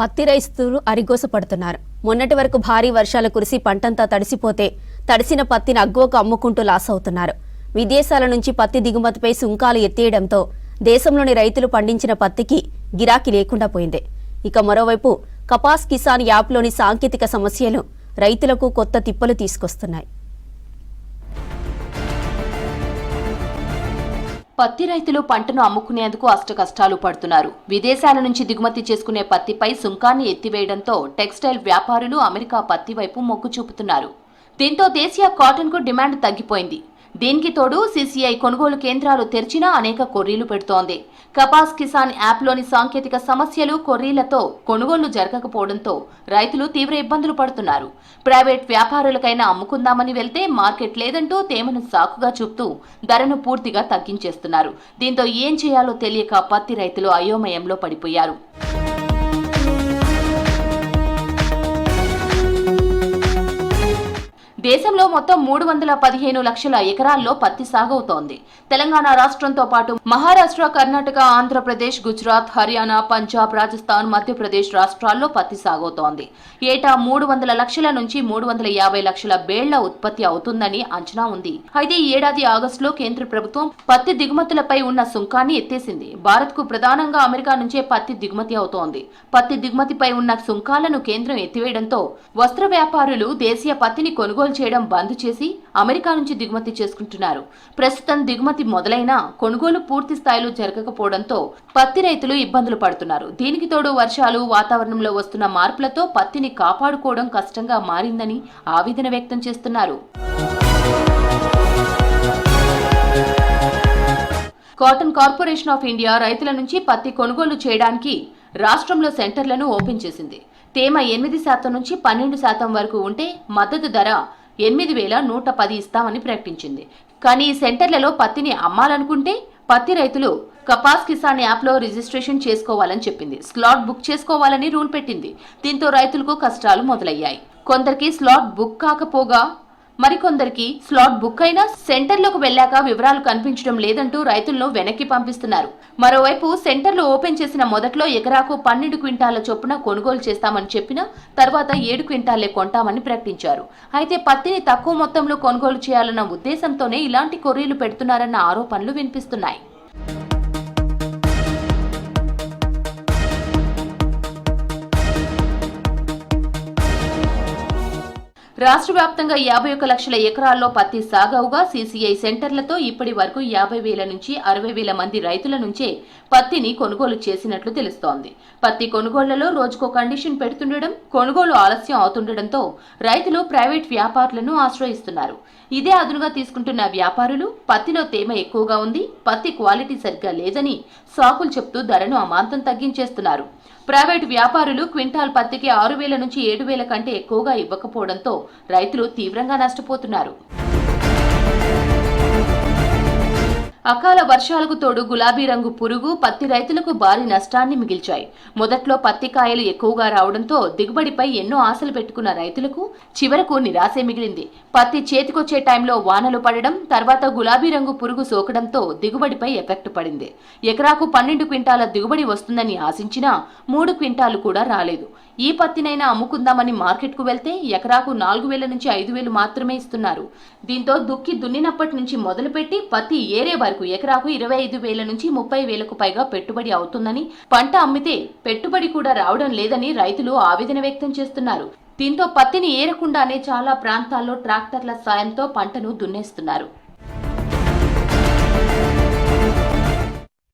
పత్తి రైతులు అరిగోసపడుతున్నారు. మొన్నటి వరకు భారీ వర్షాలు కురిసి పంటంతా తడిసిపోతే తడిసిన పత్తిని అగ్గువకు అమ్ముకుంటూ లాస్ అవుతున్నారు. విదేశాల నుంచి పత్తి దిగుమతిపై సుంకాలు ఎత్తేయడంతో దేశంలోని రైతులు పండించిన పత్తికి గిరాకీ లేకుండా పోయింది. ఇక మరోవైపు కపాస్ కిసాన్ యాప్లోని సాంకేతిక సమస్యలు రైతులకు కొత్త తిప్పలు తీసుకొస్తున్నాయి. పత్తి రైతులు పంటను అమ్ముకునేందుకు అష్టకష్టాలు పడుతున్నారు. విదేశాల నుంచి దిగుమతి చేసుకునే పత్తిపై సుంకాన్ని ఎత్తివేయడంతో టెక్స్టైల్ వ్యాపారులు అమెరికా పత్తి వైపు మొగ్గు చూపుతున్నారు. దీంతో దేశీయ కాటన్కు డిమాండ్ తగ్గిపోయింది. దీనికి తోడు సీసీఐ కొనుగోలు కేంద్రాలు తెరిచినా అనేక కొర్రీలు పెడుతోంది. కపాస్ కిసాన్ యాప్లోని సాంకేతిక సమస్యలు కొర్రీలతో కొనుగోళ్ళు జరగకపోవడంతో రైతులు తీవ్ర ఇబ్బందులు పడుతున్నారు. ప్రైవేట్ వ్యాపారులకైనా అమ్ముకుందామని వెళ్తే మార్కెట్ లేదంటూ తేమను సాకుగా చూపుతూ ధరను పూర్తిగా తగ్గించేస్తున్నారు. దీంతో ఏం చేయాలో తెలియక పత్తి రైతులు అయోమయంలో పడిపోయారు. దేశంలో మొత్తం మూడు వందల పదిహేను లక్షల ఎకరాల్లో పత్తి సాగవుతోంది. తెలంగాణ రాష్ట్రంతో పాటు మహారాష్ట్ర కర్ణాటక ఆంధ్రప్రదేశ్ గుజరాత్ హర్యానా పంజాబ్ రాజస్థాన్ మధ్యప్రదేశ్ రాష్ట్రాల్లో పత్తి సాగవుతోంది. ఏటా మూడు వందల లక్షల నుంచి మూడు వందల యాభై లక్షల బేళ్ళ ఉత్పత్తి అవుతుందని అంచనా ఉంది. అయితే ఈ ఏడాది ఆగస్టులో కేంద్ర ప్రభుత్వం పత్తి దిగుమతులపై ఉన్న సుంకాన్ని ఎత్తేసింది. భారత్కు ప్రధానంగా అమెరికా నుంచే పత్తి దిగుమతి అవుతోంది. పత్తి దిగుమతిపై ఉన్న సుంకాలను కేంద్రం ఎత్తివేయడంతో వస్త్ర వ్యాపారులు దేశీయ పత్తిని కొనుగోలు చేయడం బంద్ చేసి అమెరికా నుంచి దిగుమతి చేసుకుంటున్నారు. ప్రస్తుతం దిగుమతి మొదలైనా కొనుగోలు పూర్తి స్థాయిలో జరగకపోవడంతో పత్తి రైతులు ఇబ్బందులు పడుతున్నారు. దీనికి తోడు వర్షాలు వాతావరణంలో వస్తున్న మార్పులతో పత్తిని కాపాడుకోవడం కష్టంగా మారిందని ఆవేదన వ్యక్తం చేస్తున్నారు. కాటన్ కార్పొరేషన్ ఆఫ్ ఇండియా రైతుల నుంచి పత్తి కొనుగోలు చేయడానికి రాష్ట్రంలో సెంటర్లను ఓపెన్ చేసింది. తేమ ఎనిమిది శాతం నుంచి పన్నెండు శాతం వరకు ఉంటే మద్దతు ధర ఎనిమిది వేల నూట పది ఇస్తామని ప్రకటించింది. కానీ ఈ సెంటర్లలో పత్తిని అమ్మాలనుకుంటే పత్తి రైతులు కపాస్ కిసాన్ యాప్లో రిజిస్ట్రేషన్ చేసుకోవాలని చెప్పింది. స్లాట్ బుక్ చేసుకోవాలని రూల్ పెట్టింది. దీంతో రైతులకు కష్టాలు మొదలయ్యాయి. కొందరికి స్లాట్ బుక్ కాకపోగా మరికొందరికి స్లాట్ బుక్ అయినా సెంటర్లోకి వెళ్ళాక వివరాలు కనిపించడం లేదంటూ రైతులను వెనక్కి పంపిస్తున్నారు. మరోవైపు సెంటర్లు ఓపెన్ చేసిన మొదట్లో ఎకరాకు పన్నెండు క్వింటాల చొప్పున కొనుగోలు చేస్తామని చెప్పినా తర్వాత ఏడు క్వింటాలే కొంటామని ప్రకటించారు. అయితే పత్తిని తక్కువ మొత్తంలో కొనుగోలు చేయాలన్న ఉద్దేశంతోనే ఇలాంటి కొర్రీలు పెడుతున్నారన్న ఆరోపణలు వినిపిస్తున్నాయి. రాష్ట్ర వ్యాప్తంగా యాభై ఒక్క లక్షల ఎకరాల్లో పత్తి సాగవుగా సీసీఐ సెంటర్లతో ఇప్పటి వరకు యాభై వేల నుంచి అరవై వేల మంది రైతుల నుంచే పత్తిని కొనుగోలు చేసినట్లు తెలుస్తోంది. పత్తి కొనుగోళ్ళలో రోజుకో కండిషన్ పెడుతుండడం కొనుగోలు ఆలస్యం అవుతుండటంతో రైతులు ప్రైవేట్ వ్యాపారులను ఆశ్రయిస్తున్నారు. ఇదే అదునుగా తీసుకుంటున్న వ్యాపారులు పత్తిలో తేమ ఎక్కువగా ఉంది పత్తి క్వాలిటీ సరిగ్గా లేదని సాకులు చెప్తూ ధరను అమాంతం తగ్గించేస్తున్నారు. ప్రైవేటు వ్యాపారులు క్వింటాల్ పత్తికి ఆరు వేల నుంచి ఏడు వేల కంటే ఎక్కువగా ఇవ్వకపోవడంతో రైతులు తీవ్రంగా నష్టపోతున్నారు. అకాల వర్షాలకు తోడు గులాబీ రంగు పురుగు పత్తి రైతులకు భారీ నష్టాన్ని మిగిల్చాయి. మొదట్లో పత్తి కాయలు ఎక్కువగా రావడంతో దిగుబడిపై ఎన్నో ఆశలు పెట్టుకున్న రైతులకు చివరకు నిరాశే మిగిలింది. పత్తి చేతికొచ్చే టైంలో వానలు పడడం తర్వాత గులాబీ రంగు పురుగు సోకడంతో దిగుబడిపై ఎఫెక్ట్ పడింది. ఎకరాకు పన్నెండు క్వింటాల దిగుబడి వస్తుందని ఆశించినా మూడు క్వింటాలు కూడా రాలేదు. ఈ పత్తినైనా అమ్ముకుందామని మార్కెట్కు వెళ్తే ఎకరాకు నాలుగు వేల నుంచి ఐదు వేలు మాత్రమే ఇస్తున్నారు. దీంతో దుక్కి దున్నినప్పటి నుంచి మొదలుపెట్టి పత్తి ఏరే వరకు ఎకరాకు ఇరవై ఐదు వేల నుంచి ముప్పై వేలకు పైగా పెట్టుబడి అవుతుందని పంట అమ్మితే పెట్టుబడి కూడా రావడం లేదని రైతులు ఆవేదన వ్యక్తం చేస్తున్నారు. దీంతో పత్తిని ఏరకుండానే చాలా ప్రాంతాల్లో ట్రాక్టర్ల సాయంతో పంటను దున్నేస్తున్నారు.